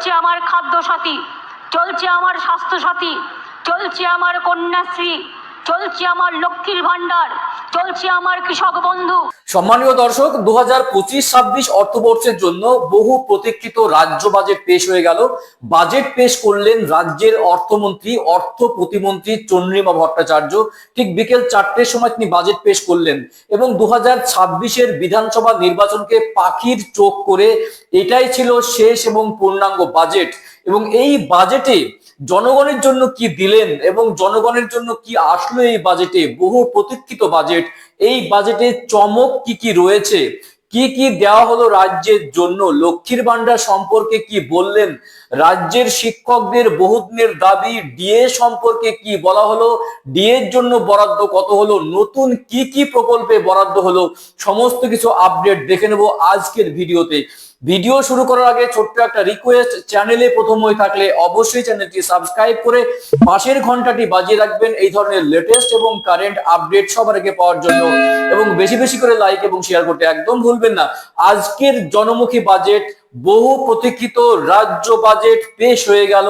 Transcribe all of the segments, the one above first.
চলছে আমার খাদ্য সাথী চলছে আমার স্বাস্থ্য সাথী চলছে আমার কন্যাশ্রী। চলছে আমার লক্ষ্মীর ভাণ্ডার, চলছে আমার কৃষক বন্ধু। সম্মানীয় দর্শক দু হাজার পঁচিশ ছাব্বিশ অর্থবর্ষের জন্য বহু প্রতীক্ষিত রাজ্য বাজেট পেশ হয়ে গেল। বাজেট পেশ করলেন রাজ্যের অর্থমন্ত্রী, অর্থ প্রতিমন্ত্রী চন্দ্রিমা ভট্টাচার্য। ঠিক বিকেল চারটের সময় তিনি বাজেট পেশ করলেন এবং দু হাজার ছাব্বিশের বিধানসভা নির্বাচনকে পাখির চোখ করে এটাই ছিল শেষ এবং পূর্ণাঙ্গ বাজেট। এবং এই বাজেটে জনগণের জন্য কি দিলেন এবং জনগণের জন্য কি আসলো এই বাজেটে বহু প্রতীক্ষিত বাজেট এই বাজেটে চমক কি কি রয়েছে? কি কি দেওয়া হলো রাজ্যের জন্য? লক্ষ্মীর ভান্ডার সম্পর্কে কি বললেন? রাজ্যের শিক্ষকদের বহুদিনের দাবি ডিএ সম্পর্কে কি বলা হলো? ডিএ এর জন্য বরাদ্দ কত হলো? নতুন কি কি প্রকল্পে বরাদ্দ হলো? সমস্ত কিছু আপডেট দেখে নেব আজকের ভিডিওতে। ভিডিও শুরু করার আগে ছোট্ট একটা রিকোয়েস্ট চ্যানেলে প্রথম হয়ে থাকলে অবশ্যই চ্যানেলটি সাবস্ক্রাইব করে পাশের ঘন্টাটি বাজিয়ে রাখবেন এই ধরনের লেটেস্ট এবং কারেন্ট আপডেট সবার আগে পাওয়ার জন্য। এবং বেশি বেশি করে লাইক এবং শেয়ার করতে একদম ভুলবেন না। আজকের জনমুখী বাজেট বহু প্রতীক্ষিত রাজ্য বাজেট পেশ হয়ে গেল।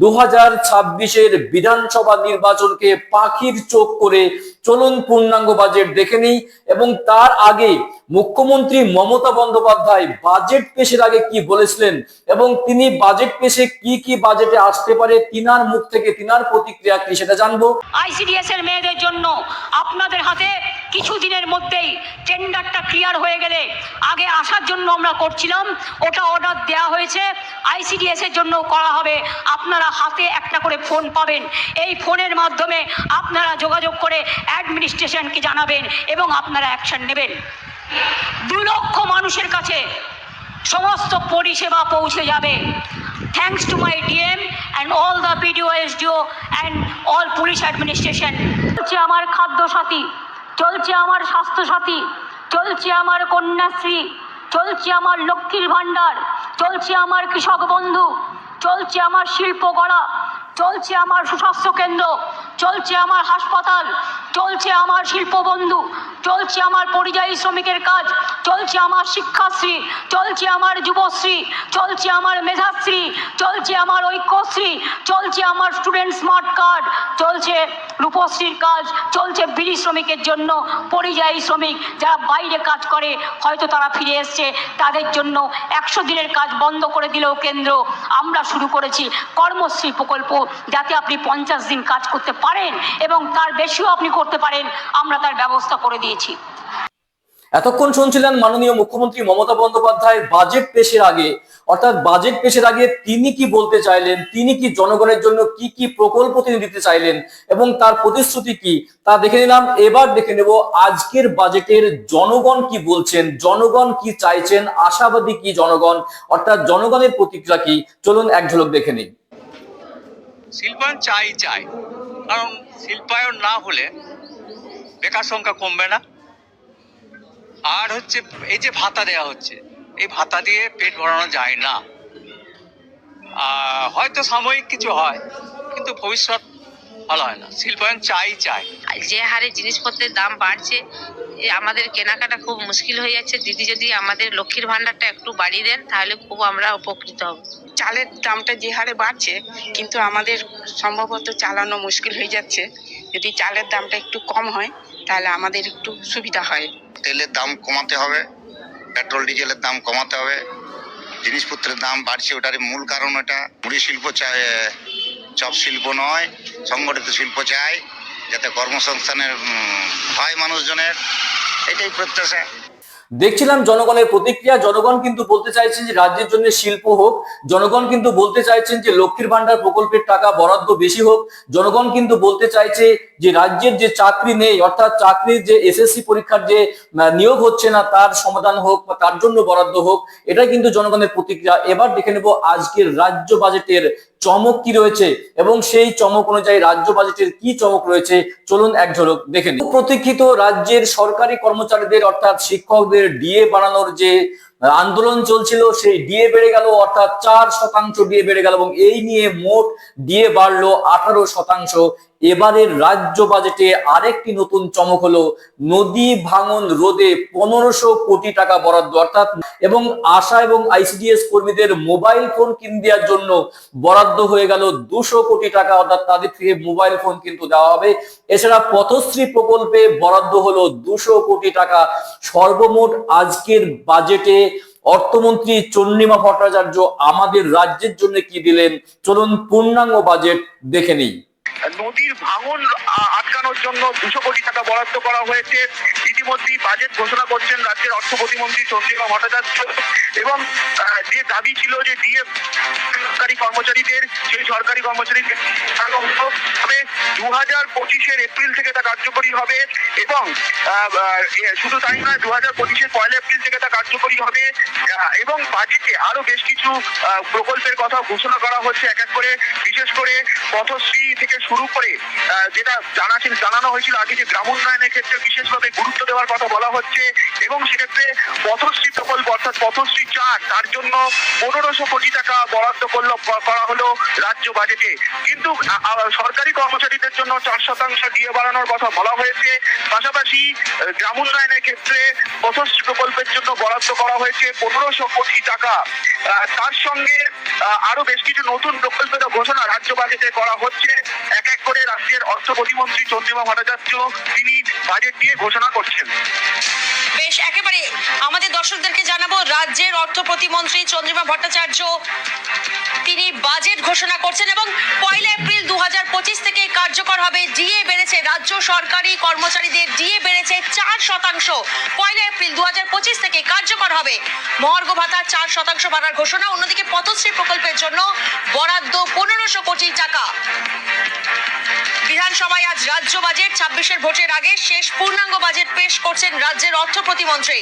দু হাজার ছাব্বিশের বিধানসভা নির্বাচনকে পাখির চোখ করে চলুন পূর্ণাঙ্গ বাজেট দেখে নিই এবং তার আগে মুখ্যমন্ত্রী মমতা বন্দ্যোপাধ্যায় বাজেট পেশের আগে কি বলেছিলেন এবং তিনি বাজেট পেশে কি কি বাজেটে আসতে পারে, তিনার মুখ থেকে, তিনার প্রতিক্রিয়া কি সেটা জানব। আইসিডিএস এর মেয়েদের জন্য আপনাদের হাতে কিছু দিনের মধ্যেই টেন্ডারটা ক্লিয়ার হয়ে গেলে আগে আসার জন্য আমরা করছিলাম, ওটা অর্ডার দেওয়া হয়েছে আইসিডিএস এর জন্য করা হবে। আপনারা হাতে একটা করে ফোন পাবেন। এই ফোনের মাধ্যমে আপনারা যোগাযোগ করে অ্যাডমিনিস্ট্রেশনকে জানাবেন এবং আপনারা অ্যাকশন নেবেন। দু লক্ষ মানুষের কাছে সমস্ত পরিষেবা পৌঁছে যাবে। Thanks to my DM and all the BDO SDO and all police administration চলছে আমার খাদ্য সাথী চলছে আমার স্বাস্থ্য সাথী চলছে আমার কন্যাশ্রী, চলছে আমার লক্ষ্মীর ভাণ্ডার, চলছে আমার কৃষক বন্ধু। চলছে আমার শিল্প গড়া চলছে আমার সুস্বাস্থ্য কেন্দ্র চলছে আমার হাসপাতাল চলছে আমার শিল্প বন্ধু চলছে আমার পরিযায়ী শ্রমিকের কাজ, চলছে আমার শিক্ষাশ্রী, চলছে আমার যুবশ্রী, চলছে আমার মেধাশ্রী, চলছে আমার ঐক্যশ্রী, চলছে আমার স্টুডেন্ট স্মার্ট কার্ড চলছে রূপশ্রীর কাজ, চলছে বিড়ি শ্রমিকের জন্য পরিযায়ী শ্রমিক যারা বাইরে কাজ করে, হয়তো তারা ফিরে এসছে, তাদের জন্য একশো দিনের কাজ বন্ধ করে দিলেও কেন্দ্র। আমরা শুরু করেছি কর্মশ্রী প্রকল্প, যাতে আপনি পঞ্চাশ দিন কাজ করতে পারেন এবং তার বেশিও আপনি করতে পারেন আমরা তার ব্যবস্থা করে দিয়েছি। এতক্ষণ শুনছিলেন মাননীয় মুখ্যমন্ত্রী মমতা বন্দ্যোপাধ্যায় বাজেট পেশের আগে। অর্থাৎ বাজেট পেশের আগে তিনি কি বলতে চাইলেন তিনি কি জনগণের জন্য কি কি প্রকল্প তিনি দিতে চাইলেন এবং তার প্রতিশ্রুতি কি তা দেখে নিলাম। এবার দেখে নেব আজকের বাজেটের জনগণ কি বলছেন জনগণ কি চাইছেন আশাবাদী কি জনগণ অর্থাৎ জনগণের প্রতিক্রিয়া কি? চলুন এক ঝলক দেখে নিই। শিল্পায়ন চাই চাই। কারণ শিল্পায়ন না হলে বেকার সংখ্যা কমবে না। আর হচ্ছে এই যে ভাতা দেওয়া হচ্ছে এই ভাতা দিয়ে পেট ভরানো যায় না। হয়তো সাময়িক কিছু হয় কিন্তু ভবিষ্যৎ ভালো হয় না। শিল্পায়ন চাই চাই। আর যে হারে জিনিসপত্রের দাম বাড়ছে এ আমাদের কেনাকাটা খুব মুশকিল হয়ে যাচ্ছে। দিদি যদি আমাদের লক্ষ্মীর ভান্ডারটা একটু বাড়িয়ে দেন তাহলে খুব আমরা উপকৃত হব। চালের দামটা যে হারে বাড়ছে কিন্তু আমাদের সম্ভবত চালানো মুশকিল হয়ে যাচ্ছে। যদি চালের দামটা একটু কম হয় তাহলে আমাদের একটু সুবিধা হয়। তেলের দাম কমাতে হবে, পেট্রোল, ডিজেলের দাম কমাতে হবে, জিনিসপত্রের দাম বাড়ছে ওটার মূল কারণ ওটা মুড়ি শিল্প চায় চপ শিল্প নয়, সংগঠিত শিল্প চাই, যাতে কর্মসংস্থানের হয় মানুষজনের, এটাই প্রত্যাশা। দেখছিলাম জনগণের প্রতিক্রিয়া। জনগণ কিন্তু বলতে চাইছেন যে রাজ্যের জন্য শিল্প হোক, জনগণ কিন্তু বলতে চাইছেন যে লক্ষ্মীর ভান্ডার প্রকল্পের টাকা বরাদ্দ বেশি হোক, জনগণ কিন্তু বলতে চাইছে যে রাজ্যের যে চাকরি নেই, অর্থাৎ চাকরির যে এসএসসি পরীক্ষার যে নিয়োগ হচ্ছে না, তার সমাধান হোক বা তার জন্য বরাদ্দ হোক এটা কিন্তু জনগণের প্রতিক্রিয়া। এবার দেখে নেব আজকের রাজ্য বাজেটের চমক কি রয়েছে এবং সেই চমক অনুযায়ী রাজ্য বাজেটের কি চমক রয়েছে? চলুন এক ঝলক দেখে নিন প্রতীক্ষিত রাজ্যের সরকারি কর্মচারীদের অর্থাৎ শিক্ষকদের ডিএ বাড়ানোর যে আন্দোলন চলছিল, সেই ডিএ বেড়ে গেল, অর্থাৎ চার শতাংশ ডিএ বেড়ে গেল এবং এই নিয়ে মোট ডিএ বাড়লো আঠারো শতাংশ। এবারের রাজ্য বাজেটে আরেকটি নতুন চমক হলো নদী ভাঙন রোধে পনেরোশো কোটি টাকা বরাদ্দ, অর্থাৎ এবং আশা এবং আইসিডিএস কর্মীদের মোবাইল ফোন কিন দেওয়ার জন্য বরাদ্দ হয়ে গেল দুশো কোটি টাকা, অর্থাৎ তাদের থেকে মোবাইল ফোন কিন্তু দেওয়া হবে। এছাড়া পথশ্রী প্রকল্পে বরাদ্দ হলো দুশো কোটি টাকা। সর্বমোট আজকের বাজেটে অর্থমন্ত্রী চন্দ্রিমা ভট্টাচার্য আমাদের রাজ্যের জন্য কি দিলেন? চলুন পূর্ণাঙ্গ বাজেট দেখে নিই। নদীর ভাঙন আটকানোর জন্য দুশো কোটি টাকা বরাদ্দ করা হয়েছে। ইতিমধ্যেই বাজেট ঘোষণা করছেন রাজ্যের অর্থ প্রতিমন্ত্রী চন্দ্রিমা ভট্টাচার্য। এবং যে দাবি ছিল যে ডিএফ সরকারি কর্মচারীদের, সেই সরকারি কর্মচারীদের হবে দু হাজার পঁচিশের এপ্রিল থেকে তা কার্যকরী হবে এবং শুধু তাই নয় দু হাজার পঁচিশের পয়লা এপ্রিল থেকে তা কার্যকরী হবে। এবং বাজেটে আরও বেশ কিছু প্রকল্পের কথা ঘোষণা করা হচ্ছে এক এক করে। বিশেষ করে পথশ্রী থেকে শুরু করে যেটা জানা জানানো হয়েছিল আগে যে গ্রাম উন্নয়নের ক্ষেত্রে বিশেষভাবে গুরুত্ব দেওয়ার কথা বলা হচ্ছে এবং সেক্ষেত্রে পথশ্রী প্রকল্প অর্থাৎ পথশ্রী চার, তার জন্য পনেরোশো কোটি টাকা বরাদ্দ করল করা হলো রাজ্য বাজেটে। কিন্তু সরকারি কর্মচারীদের জন্য চার শতাংশ দিয়ে বাড়ানোর কথা বলা হয়েছে। পাশাপাশি গ্রাম উন্নয়নের ক্ষেত্রে পথশ্রী প্রকল্পের জন্য বরাদ্দ করা হয়েছে পনেরোশো কোটি টাকা। তার সঙ্গে আরও বেশ কিছু নতুন প্রকল্পের ঘোষণা রাজ্য বাজেটে করা হচ্ছে। এক এক করে রাজ্যের অর্থ প্রতিমন্ত্রী চন্দ্রিমা ভট্টাচার্য তিনি বাজেট দিয়ে ঘোষণা করছেন। বেশ, একেবারে আমাদের দর্শকদেরকে জানাব, রাজ্যের অর্থ প্রতিমন্ত্রী চন্দ্রিমা ভট্টাচার্য, তিনি বাজেট ঘোষণা করছেন এবং পয়লা এপ্রিল দু থেকে কার্যকর হবে। ডিএ বেড়েছে, রাজ্য সরকারি কর্মচারীদের ডিএ বেড়েছে চার শতাংশ। পয়লা এপ্রিল দু হাজার পঁচিশ থেকে কার্যকর হবে। মহার্ঘ ভাতা চার শতাংশ বাড়ার ঘোষণা, অন্যদিকে পথশ্রী প্রকল্পের জন্য বরাদ্দ পনেরোশো কোটি টাকা। বিধানসভায় আজ রাজ্য বাজেট, ছাব্বিশের ভোটের আগে শেষ পূর্ণাঙ্গ বাজেট পেশ করছেন রাজ্যের অর্থ প্রতিমন্ত্রী,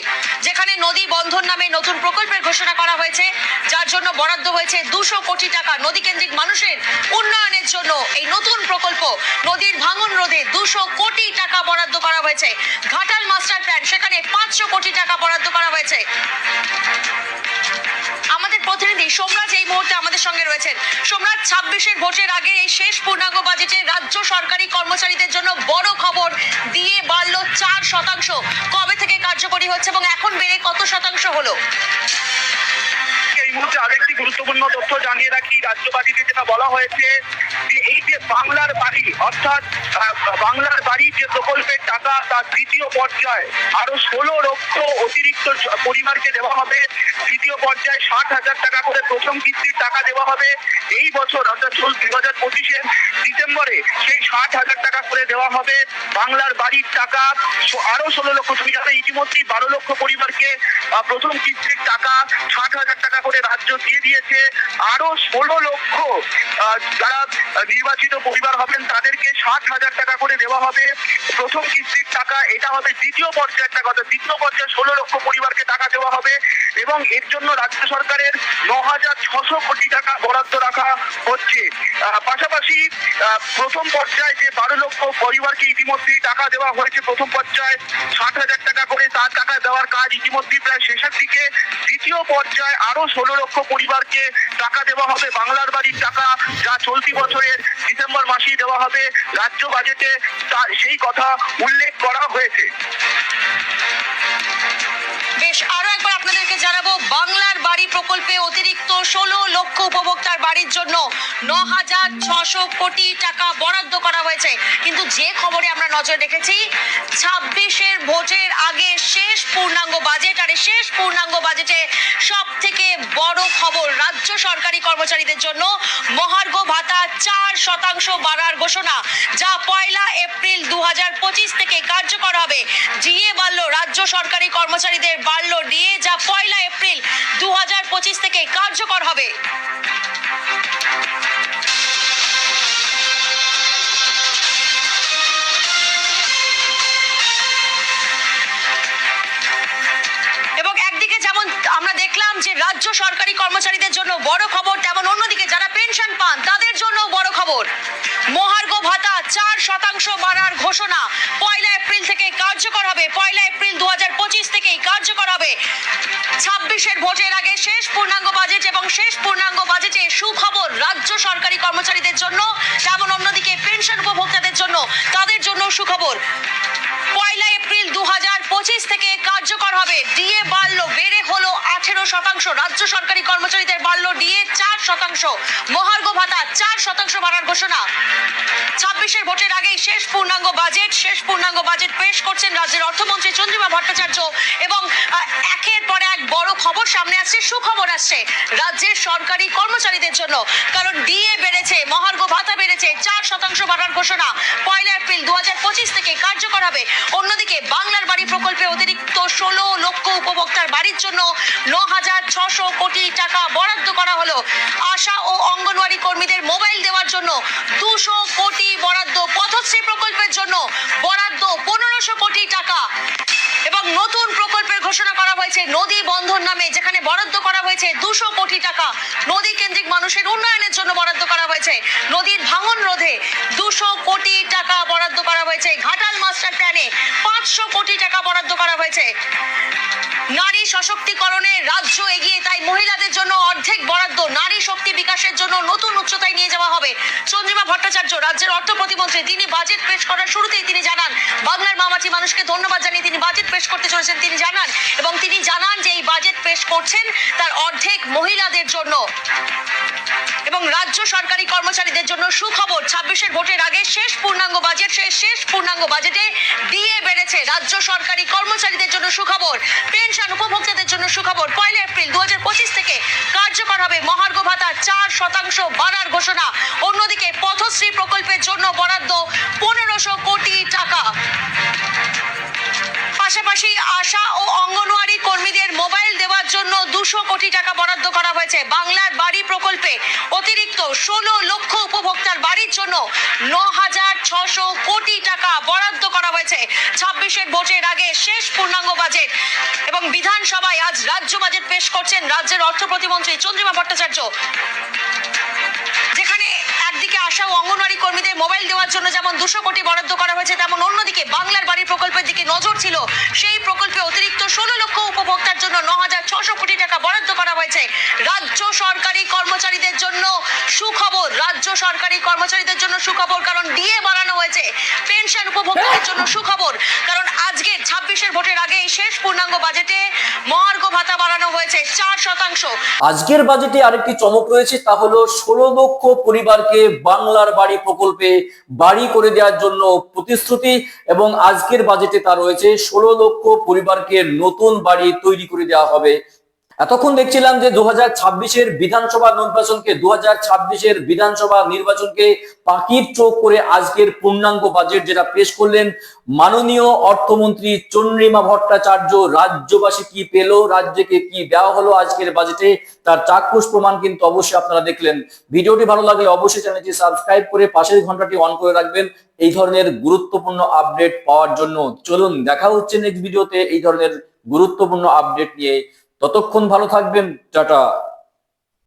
যেখানে নদী বন্ধন নামে নতুন প্রকল্পের ঘোষণা করা হয়েছে, যার জন্য বরাদ্দ হয়েছে দুশো কোটি টাকা নদী কেন্দ্রিক মানুষের উন্নয়নের জন্য। এই নতুন প্রকল্প নদীর ভাঙন রোধে দুশো কোটি টাকা বরাদ্দ করা হয়েছে। ঘাটাল মাস্টার প্ল্যান, সেখানে পাঁচশো কোটি টাকা বরাদ্দ করা হয়েছে। প্রতিনিধি সোমরাজ এই মুহূর্তে আমাদের সঙ্গে রয়েছেন। সোমরাজ ছাব্বিশের ভোটের আগে এই শেষ পূর্ণাঙ্গ বাজেটে রাজ্য সরকারি কর্মচারীদের জন্য বড় খবর দিয়ে বাড়লো চার শতাংশ। কবে থেকে কার্যকরী হচ্ছে এবং এখন বেড়ে কত শতাংশ হলো? এই মুহূর্তে আরেকটি গুরুত্বপূর্ণ তথ্য জানিয়ে রাখি। রাজ্য যেটা বলা হয়েছে যে এই যে বাংলার বাড়ি, অর্থাৎ বাংলার বাড়ি যে প্রকল্পের টাকা তার দ্বিতীয় পর্যায়ে আরও ষোলো লক্ষ অতিরিক্ত জ- পরিবারকে দেওয়া হবে। দ্বিতীয় পর্যায়ে ষাট হাজার টাকা করে প্রথম কিস্তির টাকা দেওয়া হবে। এই বছর, অর্থাৎ দু হাজার পঁচিশের ডিসেম্বরে সেই ষাট হাজার টাকা করে দেওয়া হবে বাংলার বাড়ির টাকা। আরও ষোলো লক্ষ, তুমি জানো ইতিমধ্যেই বারো লক্ষ পরিবারকে প্রথম কিস্তির টাকা ষাট হাজার টাকা করে রাজ্য দিয়ে দিয়েছে। আরও ষোলো লক্ষ যারা নির্বাচিত পরিবার হবেন, তাদেরকে ষাট হাজার টাকা করে দেওয়া হবে। প্রথম কিস্তির টাকা, এটা হবে দ্বিতীয় পর্যায়ের টাকা দ্বিতীয় পর্যায়ে ষোলো লক্ষ পরিবারকে টাকা দেওয়া হবে এবং এর জন্য রাজ্য সরকারের ন হাজার ছশো কোটি টাকা বরাদ্দ রাখা হচ্ছে। পাশাপাশি প্রথম পর্যায়ে যে বারো লক্ষ পরিবারকে ইতিমধ্যেই টাকা দেওয়া হয়েছে, প্রথম পর্যায়ে ষাট হাজার টাকা করে তার টাকা দেওয়ার কাজ ইতিমধ্যেই প্রায় শেষের দিকে। দ্বিতীয় পর্যায়ে আরও ষোলো লক্ষ পরিবারকে টাকা দেওয়া হবে, বাংলার বাড়ির টাকা যা চলতি বছরের ডিসেম্বর মাসেই দেওয়া হবে। রাজ্য বাজেটে সেই কথা উল্লেখ করা হয়েছে। বেশ আরও একবার আপনাদেরকে জানাব বাংলার বাড়ি প্রকল্পে অতিরিক্ত ষোলো লক্ষ উপভোক্তার বাড়ির জন্য ন হাজার ছশো কোটি টাকা বরাদ্দ করা হয়েছে। কিন্তু যে খবরে আমরা নজর রেখেছি, ছাব্বিশের ভোটের আগে শেষ পূর্ণাঙ্গ বাজেট, আর শেষ পূর্ণাঙ্গ বাজেটে সব থেকে বড় খবর রাজ্য সরকারি কর্মচারীদের জন্য মহার্ঘ ভাতা চার শতাংশ বাড়ার ঘোষণা, যা পয়লা এপ্রিল দু হাজার পঁচিশ থেকে কার্যকর হবে। ডিএ বাড়ল, রাজ্য সরকারি কর্মচারীদের বাড়ল, ডিএ যা পয়লা এপ্রিল দু হাজার থেকে কার্যকর হবে। এবং একদিকে যেমন আমরা দেখলাম যে রাজ্য সরকারি কর্মচারীদের জন্য বড় খবর, তেমন অন্যদিকে যারা পেনশন পান, তাদের খবর। মহার্ঘ ভাতা চার শতাংশ বাড়ার ঘোষণা। পয়লা এপ্রিল থেকে কার্যকর হবে। পয়লা এপ্রিল দু থেকেই কার্য কার্যকর হবে। ছাব্বিশের ভোটের আগে শেষ পূর্ণাঙ্গ বাজেট এবং শেষ পূর্ণাঙ্গ বাজেটে সুখবর রাজ্য সরকারি কর্মচারীদের জন্য, তেমন অন্যদিকে পেনশন উপভোক্তাদের জন্য, তাদের জন্য সুখবর। পয়লা এপ্রিল দু হাজার পঁচিশ থেকে কার্যকর হবে। ডিএ বেড়ে হলো শতাংশ। রাজ্য সরকারি কর্মচারীদের বাড়লো ডিএ চার শতাংশ। মহার্ঘ ভাতা চার শতাংশ বাড়ার ঘোষণা। ছাব্বিশের ভোটের আগেই শেষ পূর্ণাঙ্গ বাজেট। শেষ পূর্ণাঙ্গ বাজেট পেশ করছেন রাজ্যের অর্থমন্ত্রী চন্দ্রিমা ভট্টাচার্য এবং একের পর এক বড় খবর সামনে আসছে, সুখবর আসছে রাজ্যের সরকারি কর্মচারীদের জন্য। কারণ ডিএ বেড়েছে, মহার্ঘ ভাতা বেড়েছে, চার শতাংশ বাড়ার ঘোষণা। পয়লা এপ্রিল দু হাজার পঁচিশ থেকে কার্যকর হবে। অন্যদিকে বাংলার বাড়ি প্রকল্পে অতিরিক্ত ষোলো লক্ষ উপভোক্তার বাড়ির জন্য ন হাজার ছশো কোটি টাকা বরাদ্দ করা হলো। আশা ও অঙ্গনওয়াড়ি কর্মীদের মোবাইল দেওয়ার জন্য দুশো কোটি বরাদ্দ পথশ্রী প্রকল্পের জন্য বরাদ্দ পনেরোশো কোটি টাকা। এবং নতুন প্রকল্পের ঘোষণা করা হয়েছে নদী বন্ধন নামে, যেখানে বরাদ্দ করা হয়েছে দুশো কোটি টাকা। নদী কেন্দ্রিক মানুষের উন্নয়নের জন্য বরাদ্দ করা হয়েছে। নদীর ভাঙন রোধে দুশো কোটি টাকা বরাদ্দ করা হয়েছে। ঘাটাল মাস্টার প্ল্যানে পাঁচশো কোটি টাকা বরাদ্দ করা হয়েছে। নারী সশক্তিকরণে রাজ্য এগিয়ে তাই মহিলাদের জন্য অর্ধেক বরাদ্দ নারী শক্তি বিকাশের জন্য নতুন উচ্চতায় নিয়ে যাওয়া হবে। চন্দ্রিমা ভট্টাচার্য, রাজ্যের অর্থ প্রতিমন্ত্রী, তিনি বাজেট পেশ করার শুরুতেই তিনি জানান, বাংলার মামাটি মানুষকে ধন্যবাদ জানিয়ে তিনি বাজেট পেশ করতে চলেছেন, তিনি জানান, এবং তিনি জানান যে এই বাজেট পেশ করছেন তার অর্ধেক মহিলাদের জন্য। এবং রাজ্য সরকারি কর্মচারীদের জন্য সুখবর। ছাব্বিশের ভোটের আগে শেষ পূর্ণাঙ্গ বাজেট, শেষ শেষ পূর্ণাঙ্গ বাজেটে দিয়ে বেড়েছে। রাজ্য সরকারি কর্মচারীদের জন্য সুখবর, পেনশন উপভোক্তাদের জন্য সুখবর। পয়লা এপ্রিল দু থেকে কার্যকর হবে মহার্ঘ ভাতা চার শতাংশ বাড়ার ঘোষণা। অন্যদিকে পথশ্রী প্রকল্পের জন্য বরাদ্দ পনেরোশো কোটি টাকা। পাশাপাশি আশা ও অঙ্গনওয়াড়ি কর্মীদের মোবাইল দেওয়ার জন্য দুশো কোটি টাকা বরাদ্দ করা হয়েছে। বাংলার বাড়ি প্রকল্পে অতিরিক্ত ষোলো লক্ষ উপভোক্তার বাড়ির জন্য ন হাজার ছশো কোটি টাকা বরাদ্দ করা হয়েছে। ছাব্বিশের ভোটের আগে শেষ পূর্ণাঙ্গ বাজেট এবং বিধানসভায় আজ রাজ্য বাজেট পেশ করছেন রাজ্যের অর্থ প্রতিমন্ত্রী চন্দ্রিমা ভট্টাচার্য। আশা ও অঙ্গনওয়াড়ি কর্মীদের মোবাইল দেওয়ার জন্য যেমন দুশো কোটি বরাদ্দ করা হয়েছে, তেমন অন্যদিকে বাংলার বাড়ি প্রকল্পের দিকে নজর ছিল। সেই প্রকল্পে অতিরিক্ত ষোলো লক্ষ উপভোক্তার জন্য ন হাজার ছশো কোটি টাকা বরাদ্দ করা হয়েছে। রাজ্য সরকারি কর্মচারীদের জন্য সুখবর, রাজ্য সরকারি কর্মচারীদের জন্য সুখবর, কারণ ডিএ বাড়ানো হয়েছে। পেনশন উপভোক্তাদের জন্য সুখবর, কারণ আজকের ছাব্বিশের ভোটের আগে শেষ পূর্ণাঙ্গ বাজেটে মর্গ ভাতা বাড়ানো হয়েছে চার শতাংশ। আজকের বাজেটে আরেকটি চমক রয়েছে, তা হলো ষোলো লক্ষ পরিবারকে বাংলার বাড়ি প্রকল্পে বাড়ি করে দেওয়ার জন্য প্রতিশ্রুতি এবং আজকের বাজেটে তা রয়েছে, ষোলো লক্ষ পরিবারকে নতুন বাড়ি তৈরি করে দেওয়া হবে। এতক্ষণ দেখছিলাম যে দু হাজার ছাব্বিশের বিধানসভা নির্বাচনকে দু হাজার ছাব্বিশের বিধানসভা নির্বাচনকে পাখির চোখ করে আজকের পূর্ণাঙ্গ বাজেট যেটা পেশ করলেন মাননীয় অর্থমন্ত্রী চন্দ্রিমা ভট্টাচার্য, রাজ্যবাসী কি পেল, রাজ্যকে কি দেওয়া হলো আজকের বাজেটে, তার চাক্ষুষ প্রমাণ কিন্তু অবশ্যই আপনারা দেখলেন। ভিডিওটি ভালো লাগলে অবশ্যই চ্যানেলটি সাবস্ক্রাইব করে পাশের ঘন্টাটি অন করে রাখবেন, এই ধরনের গুরুত্বপূর্ণ আপডেট পাওয়ার জন্য। চলুন, দেখা হচ্ছে নেক্সট ভিডিওতে এই ধরনের গুরুত্বপূর্ণ আপডেট নিয়ে। ততক্ষণ ভালো থাকবেন টাটা।